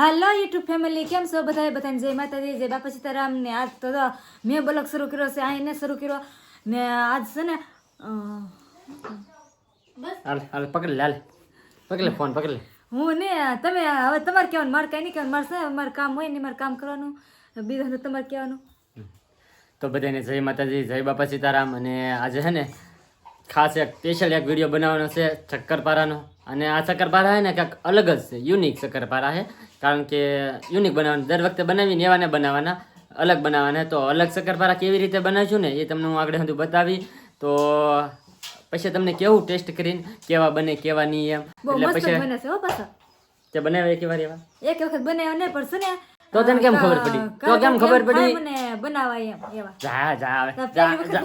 હાલો YouTube family કેમ છો બધાએ બધાને જય માતાજી જય બાપા સીતારામ. ને આજ તો મેં બ્લોગ શરૂ કર્યો છે આઈને શરૂ કર્યો. ને આજ છે ને હાલ હાલ પકડ લે હાલ. પકડ લે ફોન પકડ લે. હું ને તમે હવે તમારે કહેવાનું મારે કાંઈ નહીં કહેવાનું મારે છે મારે કામ હોય ને મારે કામ કરવાનું. બીજું તમારે કહેવાનું. તો બધાને જય માતાજી જય બાપા સીતારામ. અને આજે છે ને ખાસ એક સ્પેશિયલ એક વીડિયો બનાવવાનો છે શક્કરપારાનો અને આ શક્કરપારા છે ને કંઈક અલગ જ છે યુનિક શક્કરપારા છે. કારણ કે યુનિક બનાવવાનું દર વખતે બનાવીને એવાને બનાવવાના અલગ બનાવવાના. તો અલગ શક્કરપારા કેવી રીતે બનાવશું ને એ તમને હું આગળ બધું બતાવી. તો પછી તમને કેવું ટેસ્ટ કરીને કેવા બને કેવા નહીં એમ. એટલે પછી બને છે હો પાછા. તે બનાવે એક વાર એવા. એક વખત બનાવ્યો ને પણ છે ને તો તને કેમ ખબર પડી? તો કેમ ખબર પડી? મને બનાવાય એમ એવા. જા જા આવે જા જા.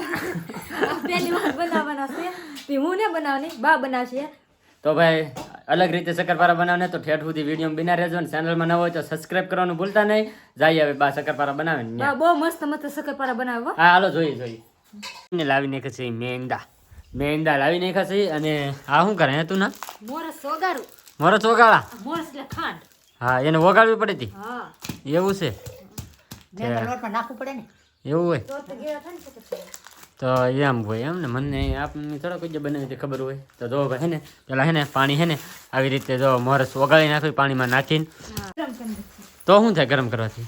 પહેલી વખત બનાવવાના છે. તે હું ને બનાવની બા બનાવશે. તો ભાઈ અલગ રીતે શક્કરપારા બનાવને તો ઠેઠ સુધી વીડિયો બિના રહેજો ને ચેનલમાં નવો હોય તો સબસ્ક્રાઇબ કરવાનું ભૂલતા નહીં. જાય હવે બા શક્કરપારા બનાવે ને બહુ મસ્ત મસ્ત શક્કરપારા બનાવો. હા હાલો જોઈએ જોઈએ. ને લાવી નાખે છે મેંદા. મેંદા લાવી નાખ્યા છે અને આ શું કરે તું ના? મોરસ વગાડું મોરસ ઓગાળા? મોરસ એટલે ખાંડ. હા એને ઓગાળવી પડી હતી હા. એવું છે. નાખવું પડે ને. એવું હોય. તો એમ હોય એમ ને મને આપને થોડા કોઈ જે બનાવી તે ખબર હોય. તો જો હે ને પેલા હે ને પાણી હે ને આવી રીતે જો મોરસ ઓગાળી નાખ્યું પાણીમાં નાખીને હા. તો શું થાય ગરમ કરવાથી?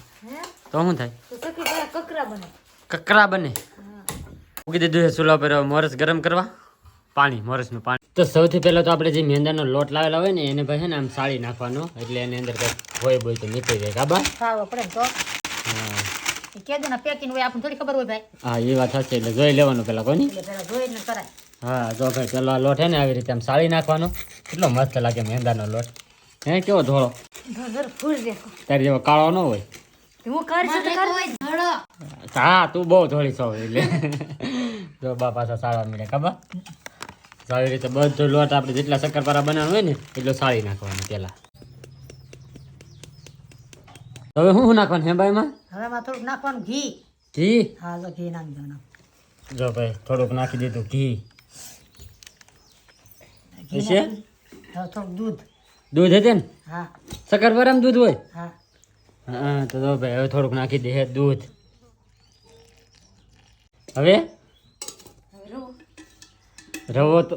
તો શું થાય? કકરા બને. કકરા બને? હા. મૂકી દીધું છે ચૂલા પર મોરસ ગરમ કરવા. પાણી મોરસનું પાણી. તો સૌથી પહેલાં તો આપણે જે મેંદાનો લોટ લાવેલા હોય ને એને ભાઈ છે ને આમ સાળી નાખવાનો. એટલે એની અંદર કંઈક હોય બોય તો નીકળી જાય. કાબા તો. હા એ કેદું ના પેકિંગ હોય આપણને થોડી ખબર હોય ભાઈ. હા એ વાત હશે એટલે જોઈ લેવાનું પેલા કોની એટલે પેલા જોઈ કરાય. હા જો ભાઈ પેલો આ લોટ હે ને આવી રીતે આમ સાળી નાખવાનો. કેટલો મસ્ત લાગે મેંદાનો લોટ. હે કેવો ધોળો? ઘર ફૂલ દેખો. તારી જેવો કાળો ન હોય. હું કરશું તો કર હા તું બહુ ધોળી છો એટલે. જો બા પાછા સાળવા મળે કાબા તો આવી રીતે બધો લોટ આપણે જેટલા શક્કરપારા બનાવવાનું હોય ને એટલો સાળી નાખવાનું પેલા. હવે શું શું નાખવાનું હે ભાઈમાં હવે એમાં થોડુંક નાખવાનું ઘી. ઘી? હા તો ઘી નાખી દેવાનું. જો ભાઈ થોડુંક નાખી દીધું ઘી. ઘી છે? થોડુંક દૂધ. દૂધ હશે ને? હા. શક્કરપારામાં દૂધ હોય? હા. હા તો જો ભાઈ હવે થોડુંક નાખી દે દૂધ. હવે? રવો. તો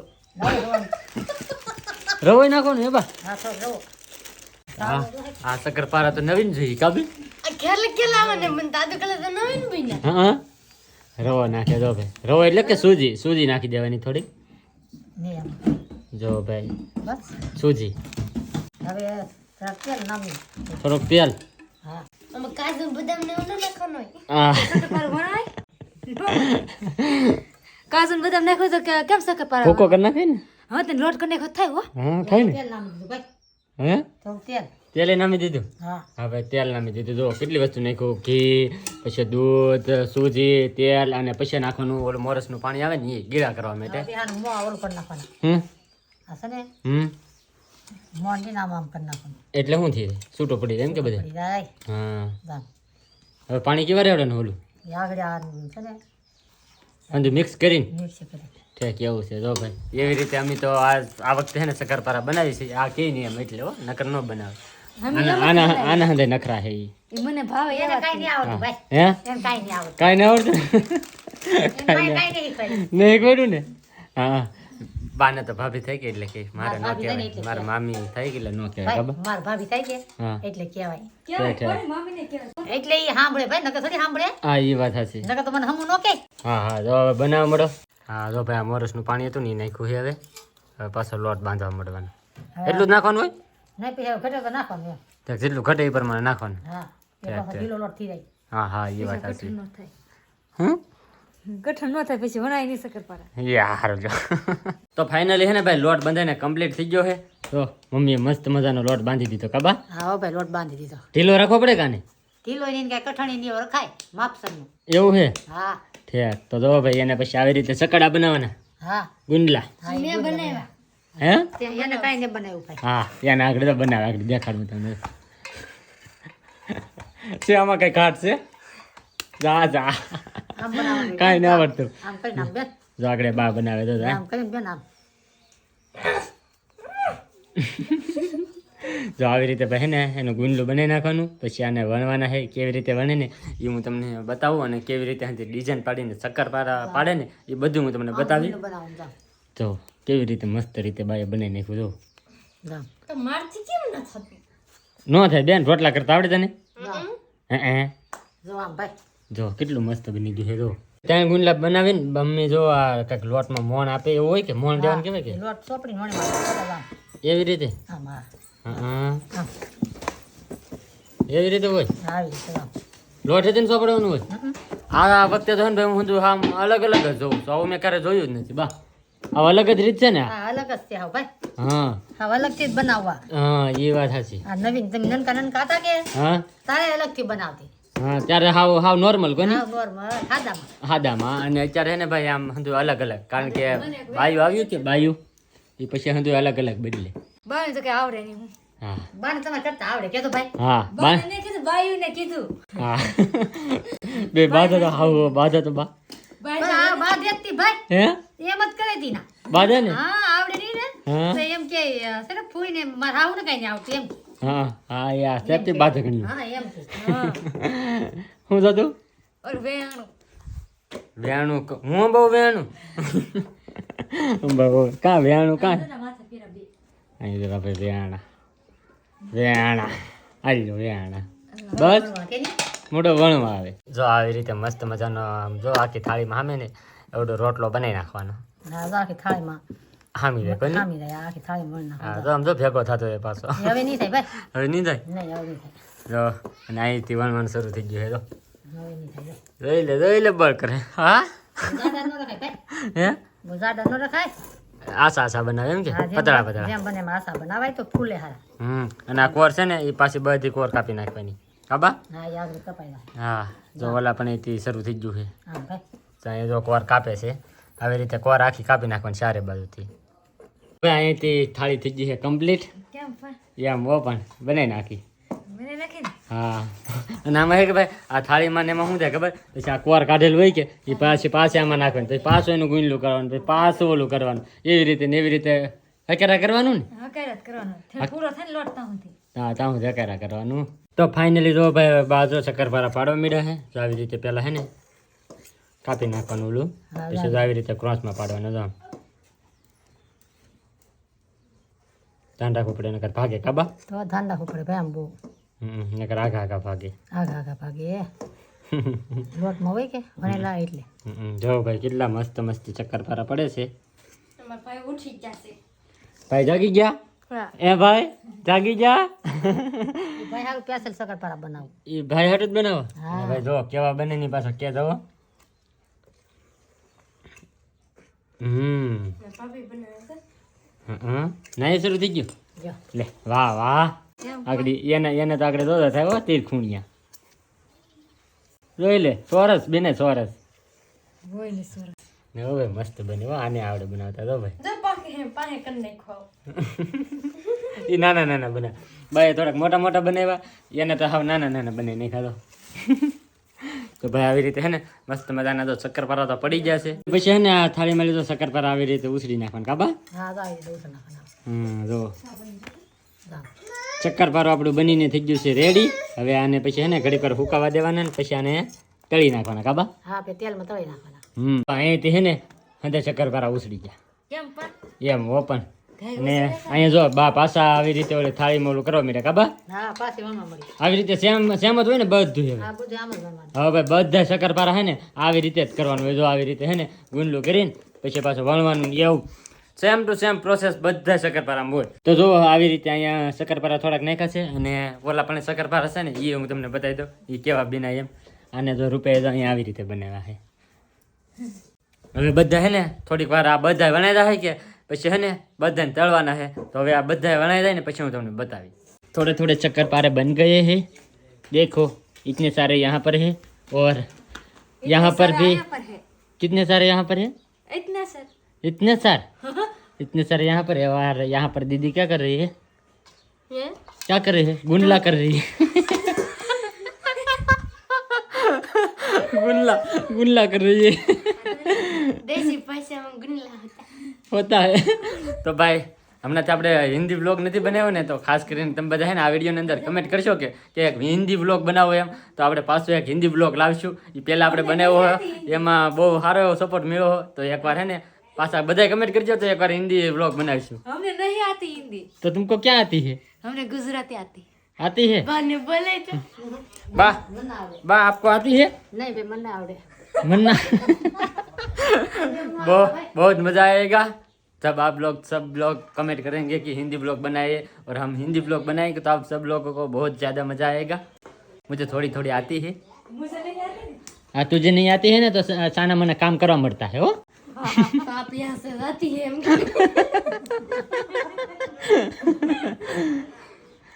રવો નાખો ને બા? હા હા શક્કરપારા તો નવીન જોઈએ કાબી હા રવો નાખે જો ભાઈ. રવો એટલે કે સૂજી. સૂજી નાખી દેવાની થોડી જો ભાઈ. બસ. સૂજી. હવે થોડાક તેલ નામી. થોડોક તેલ. હા. હા. શક્કરપારા વણાય. કાજુ બદામ નાખો તો કે- કેમ શક્કરપારા કોકો કરી નાખે ને? હા તે લોટ કને નાખો થાય હો. હા થાય ને? તેલ નામી ભાઈ. હે? થોડુંક તેલ. તેલે નામી દીધું? હા. ભાઈ તેલ નામી દીધું. જો કેટલી વસ્તુ નાખ્યું ઘી પછી દૂધ સૂજી તેલ અને પછી નાખવાનું ઓલું મોરસનું પાણી આવે ને એ ગીરા કરવા માટે. એટલે શું થયું? છૂટો પડી જાય એમ કે બધે? હા. હવે પાણી કેવા રેવડે ને ઓલું? એ આગળ આ છે ને? અંદર મિક્સ કરીને? ઠેક એવું છે. જો ભાઈ એવી રીતે અમે તો આ આ વખતે છે ને શક્કરપારા બનાવી છે. આ કે નહીં એમ એટલે હો નકર ન બનાવે. આના આના આના હંધે નખરા હે ઈ. મને ભાવે એને કાંઈ નહીં આવડતું ભાઈ. હે? એને કાંઈ નહીં આવડતું. કાંઈ ના આવડતું? કાંઈ કાંઈ નહીં. કર્યું ને? હા. બાને તો ભાભી થઈ ગઈ એટલે કે મારે ન થઈ કહેવાય. ગઈ મારા મામી થઈ ગઈ એટલે ન કહેવાય ખબર? માર ભાભી છે હા. એટલે કહેવાય. કેવાય ઠેક, ઠેક. કોની એટલે એ સાંભળે ભાઈ નકર થોડી સાંભળે. હા એ વાત સાચી. નકર તો મને હમું નો કે. હા હા જો હવે મળો. હા જો ભાઈ આ મોરસનું પાણી હતું ને એ નાખ્યું છે હવે. હવે પાછો લોટ બાંધવા મળવાનું. એટલું જ નાખવાનું હોય? નહીં પછી ઘટે તો નાખવાનું એમ. જેટલું ઘટે એ પ્રમાણે નાખવાનું. હા લોટ થઈ જાય. હા હા એ વાત સાચી. હમ? ગઠન ન થાય પછી વણાય નહીં શક્કરપારા યાર જો. તો ફાઇનલી હે ને ભાઈ લોટ બંધાઈને કમ્પ્લીટ થઈ ગયો છે તો મમ્મીએ મસ્ત મજાનો લોટ બાંધી દીધો કાબા હા ભાઈ લોટ બાંધી દીધો. ઢીલો રાખવો પડે કાને? ઢીલો ની કાંઈ કઠણી નહીં રખાય માપસરનું એવું છે હા. ઠીક તો જો ભાઈ એને પછી આવી રીતે સકડા બનાવવાના. હા. ગુંડલા. હા બનાવ્યા. હે? તે કાંઈ નહીં બનાવ્યું ભાઈ. હા એને આગળ તો બનાવે આગળ દેખાડું તમને. છે આમાં કઈ કાટ છે? જા જા. કાંઈ ના આવડતું. જો આગળ બા બનાવે તો જા. આવી રીતે ભાઈ ને એનું ગુંડલું બનાવી નાખવાનું પછી આને વણવાના છે કેવી રીતે વણે ને એ હું તમને બતાવું અને કેવી રીતે ડિઝાઇન પાડીને શક્કર પાડે ને એ બધું હું તમને બતાવી તો કેવી રીતે મસ્ત રીતે બાએ બનાવી નાખ્યું જો. જામ ન થાય બેન રોટલા કરતા આવડે તને? હે હે. જો આમ ભાઈ. જો કેટલું મસ્ત બની ગયું છે જો. ત્યાં ગુંડલા બનાવીને મમ્મી જો આ કંઈક લોટમાં મોણ આપે એવું હોય કે મોણ દેવાનું કેવાય કે? લોટ સોપડી મોણ એવી રીતે? હા એવી રીતે હોય? લોટ હતી ને સોપડવાનું હોય. આ વખતે તો ને ભાઈ હું આમ અલગ અલગ જ જોઉં છું. આવું મેં ક્યારે જોયું જ નથી બા. આ અલગ જ રીત છે ને? હા અલગ જ છે હા ભાઈ. હા. હા અલગથી જ બનાવવા. હા એ વાત સાચી. આ નવીન તમે નનકા નનકા હતા કે? હા. તારે અલગથી બનાવતી. હા ત્યારે હાવ હાવ નોર્મલ કોની હા નોર્મલ ખાધામાં હાદામાં. અને અત્યારે ને ભાઈ આમ હંધુ અલગ અલગ. કારણ કે બાયું આવ્યું કે બાયું? એ પછી હંધુ અલગ અલગ બદલે બાયું તો કઈ આવડે નહીં હા. બાને તમારે કરતા આવડે કે તો ભાઈ. હા બા ને કીધું બાયું ને કીધું. હા. બે બાધા તો હાવ બાધા તો બા ભાઈ હે? એમ જ કરે તી ના બાધા ને હા આવડે નહીં ને. તો એમ કે સર ફૂઈ ને મારે આવું ને કઈ નહીં આવતું એમ. હા હા યાર સેફટી બાધા ઘણી હા એમ. હું થતું? ઓર વેણું. વેણું હું બહુ વેણું? બહુ કાં વેણું કાં? અહીં તો આપણે વેણા. વેણા. આવી જો વેણા. બસ? મોટો વણવા આવે. જો આવી રીતે મસ્ત મજાનો આમ જો આખી થાળીમાં સામે ને એવડો રોટલો બનાવી નાખવાનો. જો આખી થાળીમાં હામી જાય કોઈ ખામી જાય આખી થાળીમાં વળી હા તો આમ જો ભેગો થતો હોય પાછો. હવે નહીં થાય ભાઈ. હવે નહીં થાય? નહીં હવે નહીં થાય. જો અને અહીંથી વણવાનું શરૂ થઈ ગયું હવે જોઈ લે જોઈ લે બળ કરે. હા? ન હે? રખાય? આસા આસા બનાવે એમ કે? પતળા પતળા જેમ બને આસા બનાવાય તો ફૂલે હારા. હમ અને આ કોર છે ને એ પાછી બધી કોર કાપી નાખવાની. કાબા? હા જો ઓલા પણ અહીંથી શરૂ થઈ ગયું છે. હા ભાઈ જો કોર કાપે છે આવી રીતે કોર આખી કાપી નાખવાની ચારે બાજુથી. હવે અહીંથી થાળી થઈ ગઈ છે કમ્પ્લીટ એમ વો પણ બનાવી નાખી. હા. અને આમાં કે ભાઈ આ થાળીમાં ને એમાં શું થાય ખબર? પછી આ કોર કાઢેલું હોય કે એ પાછી પાછી આમાં નાખવાનું પછી પાછું એનું ગુંડલું કરવાનું પછી પાછું ઓલું કરવાનું. એવી રીતે ને એવી રીતે હકેરા કરવાનું ને? હકારત કરવાનો. પૂરો થાય ને હા ત્યાં હું હકેરા કરવાનું. તો ફાઇનલી જો ભાઈ બાજુ શક્કરપારા પાડવા મીડા છે તો આવી રીતે પહેલાં હે ને કાપી નાખવાનું ઓલું. પછી તો આવી રીતે ક્રોસમાં પાડવાનું જો આમ. ધ્યાન રાખવું પડે નકર ભાગે કાબા તો ધ્યાન રાખવું પડે ભાઈ આમ બહુ. નકર આગા આગા ભાગે. આગા આગા ભાગે લોટમાં હોય કે ભણેલા એટલે? હમ, જો ભાઈ કેટલા મસ્ત મસ્તી ચક્કરપારા પડે છે. ભાઈ જાગી ગયા? એ ભાઈ જાગી જા. ભાઈ હારું સ્પેશિયલ શક્કરપારા બનાવું. એ ભાઈ હાટ જ બનાવો? ભાઈ જો કેવા બને ની પાછો કે જવો. હમ. નહીં ના શરૂ થઈ ગયું? લે વાહ વાહ. આગળ એને એને તો આગળ દોદા થાય હો તીર ખૂણિયા જોઈ લે સોરસ બેને સોરસ. ને હવે મસ્ત બન્યો આને આવડે બનાવતા તો ભાઈ. એ નાના નાના બના. ભાઈ થોડાક મોટા મોટા બનાવ્યા એને તો હાવ નાના નાના બને નહીં ખાધો તો ભાઈ આવી રીતે હે ને મસ્ત મજાના તો શક્કરપારા તો પડી જશે પછી હે ને આ થાળીમાં લીધો શક્કરપારા આવી રીતે ઉછળી નાખવાનું કાબા હા જો. જાઓ. ચક્કરપારો આપણું બનીને થઈ ગયું છે રેડી હવે આને પછી હે ને ઘડી પર હુકાવા દેવાના ને પછી આને તળી નાખવાના કાબા હા તેલમાં તળી નાખવાના. હમ અહીંયાથી હે ને હંધે શક્કરપારા ઉછળી ગયા. કેમ પણ એમ ઓપન ને અહીંયા જો બા પાછા આવી રીતે ઓલી થાળી મોલું કરવા મીડે કાબા આવી રીતે સેમ સેમ જ હોય ને બધું હવે. ભાઈ બધા શક્કરપારા હે ને આવી રીતે જ કરવાનું હોય. જો આવી રીતે હે ને ગુંડલું કરીને પછી પાછું વણવાનું એવું. સેમ ટુ સેમ પ્રોસેસ બધા શક્કરપારામાં હોય. તો જો આવી રીતે અહીંયા શક્કરપારા થોડાક નાખ્યા છે અને ઓલા પણ શક્કરપારા છે ને એ હું તમને બતાવી દઉં. એ કેવા બિના એમ. આને જો રૂપિયા અહીંયા આવી રીતે બનાવ્યા છે હવે બધા હે ને થોડીક વાર આ બધા વણાઈ જાય કે પછી હે ને બધાને તળવાના છે તો હવે આ બધા વણાઈ જાય ને પછી હું તમને બતાવી थोड़े थोड़े चक्कर पारे बन गए हैं देखो इतने सारे यहाँ पर है और यहाँ पर भी कितने सारे यहाँ पर है इतना सर इतने सारे इतने सारे यहाँ पर है और यहाँ पर दीदी क्या कर रही है ये क्या कर रही है गुंडला कर रही है गुल्ला गुल्ला कर रही है देसी पैसा में गुनला होता હોતા હે તો ભાઈ હમણાં તો આપણે હિન્દી વ્લોગ નથી બનાવ્યો ને તો ખાસ કરીને તમે બધા ને આ વિડીયોની અંદર કમેન્ટ કરશો કે કે એક હિન્દી વ્લોગ બનાવો એમ. તો આપણે પાછો એક હિન્દી વ્લોગ લાવશું. એ પહેલાં આપણે બનાવ્યો હોય એમાં બહુ સારો એવો સપોર્ટ મળ્યો તો એકવાર હે ને પાછા બધા કમેન્ટ કરજો તો એકવાર હિન્દી વ્લોગ બનાવીશું. અમને નહીં આતી હિન્દી. તો તુમકો ક્યાં આતી હે? અમને ગુજરાતી આતી આતી હે? બા ને બોલે તો. બા બા આપકો આતી હે? નહીં બે મને આવડે. મને बहुत बहुत मज़ा आएगा जब आप लोग सब लोग कमेंट करेंगे कि हिंदी ब्लॉग बनाइए और हम हिंदी ब्लॉग बनाएंगे तो आप सब लोगों को बहुत ज़्यादा मज़ा आएगा मुझे थोड़ी थोड़ी आती है मुझे नहीं आती हाँ तुझे नहीं आती है ना तो साना मना काम करवा पड़ता है हो तो आप यहाँ से आती है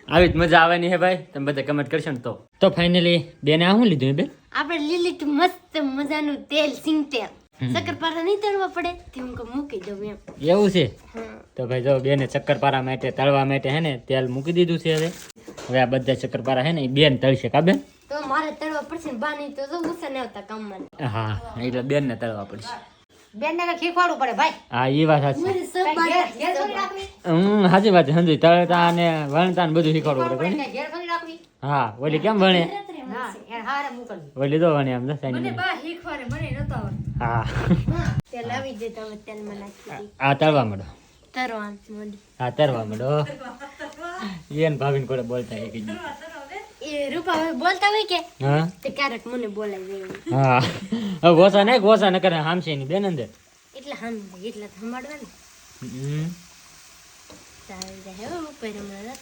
આવી જ મજા આવવાની છે ભાઈ તમે બધા કમેન્ટ કરશો ને તો તો ફાઇનલી બેને આ શું લીધું હે બેન આપણે લીલી તો મસ્ત મજાનું તેલ સિંગ તેલ શક્કરપારા નહીં તળવા પડે? તે હું કહું મૂકી દઉં એમ. એવું છે? તો ભાઈ જો બેને શક્કરપારા માટે તળવા માટે હે ને તેલ મૂકી દીધું છે હવે. હવે આ બધા શક્કરપારા હે ને એ બેન તળશે કા બેન? તો મારે તળવા પડશે ને બાની તો જો ગુસ્સા નહીં આવતા કામમાં. હા એટલે બેન ને તળવા પડશે. બેન ને ખીખવાડવું પડે ભાઈ. હા એ વાત સાચી. હમ સાચી વાત છે સમજી. તળતા ને વણતા ને બધું શીખવાડવું પડે હા ઓલી કેમ ભણે હા હારે મોકલવી ઓલી તો ભણે આમ દસાઈ મને બા શીખવાડે મને નતો આવડતું. હા. તેલ આવી જાય તમે તેલમાં નાખી આ તળવા માંડો તરવા મોડી હા માંડો એને ભાભીને કોઈ બોલતા એ રૂપા બોલતા હોય કે? હા? તે ક્યારેક મને બોલાવી દે હા. હવે ગોસા નહીં ગોસા ન કરે હામશે ની બેન અંદર. એટલે હમ એટલે થમાડવા ને. હમ. સારું ઉપર હમણાં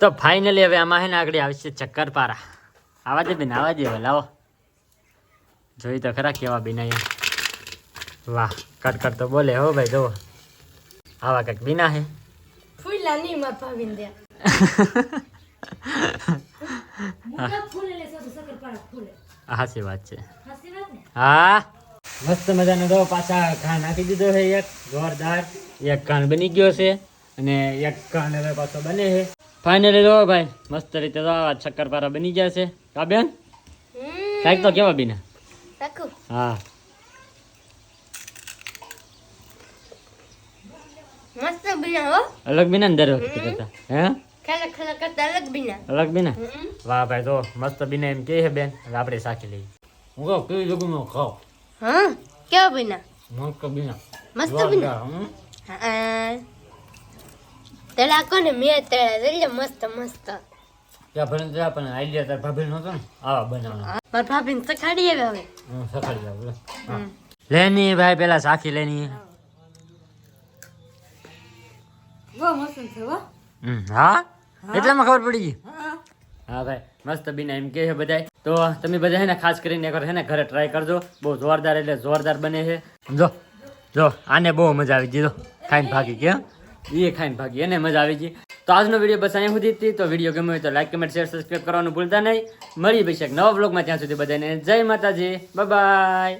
તો ફાઇનલી હવે આમાં હે ને આગળ આવશે ચક્કરપારા. આવા દે બેન આવા દે લાવો. જોઈ તો ખરા કેવા બીના વાહ કટ કટ તો બોલે હો ભાઈ જુઓ. આવા કંઈક બીના હે. ફૂલા નહીં માં ભાવીને દે હાસી વાત છે. હા? મસ્ત મજાનો દો પાછા ઘા નાખી દીધો છે એક જોરદાર. એક કાન બની ગયો છે અને એક કાન હવે પાછો બને છે. ફાઇનલી દો ભાઈ મસ્ત રીતે તો આ શક્કરપારા બની ગયા છે. કાબેન બેન? તો કેવા બીના? રાખું હા. મસ્ત બિના હો. અલગ બીના ને દર વખતે કરતા હે? ખાલા ખાલા કરતા અલગ બિના. અલગ બીના? વાહ ભાઈ તો મસ્ત બીના એમ કે છે બેન. હવે આપણે સાચી લઈએ. હું કહું કેવી જગું ખાઓ હા કેવા બીના? મસ્ત બીના. મસ્ત બિના. હા. તળા કોને મેં તળા મસ્ત મસ્ત. ત્યાં ભલે ત્યાં પણ આઈડિયા તાર ભાભી નતો ને આવા બનાવવાનો. પર ભાભી ને સખાડી આવે હવે. હું સખાડી આવે લેની ભાઈ પેલા સાખી લેની. હો. હા. એટલામાં ખબર પડી ગઈ? હા હા. ભાઈ મસ્ત બીના એમ કે છે બધાય. તો તમે બધા છે ને ખાસ કરીને એકવાર છે ને ઘરે ટ્રાય કરજો. બહુ જોરદાર એટલે જોરદાર બને છે. જો જો આને બહુ મજા આવી ગઈ જો. ખાઈને ભાગી કે એ ખાઈને ભાગી એને મજા આવી ગઈ. તો આજનો વીડિયો બસ અહીંયા સુધી હતી. તો વીડિયો ગમ્યો હોય તો લાઈક કમેન્ટ શેર સબસ્ક્રાઈબ કરવાનું ભૂલતા નહીં. મળી પછી નવા બ્લોગમાં ત્યાં સુધી બધાને જય માતાજી. બાય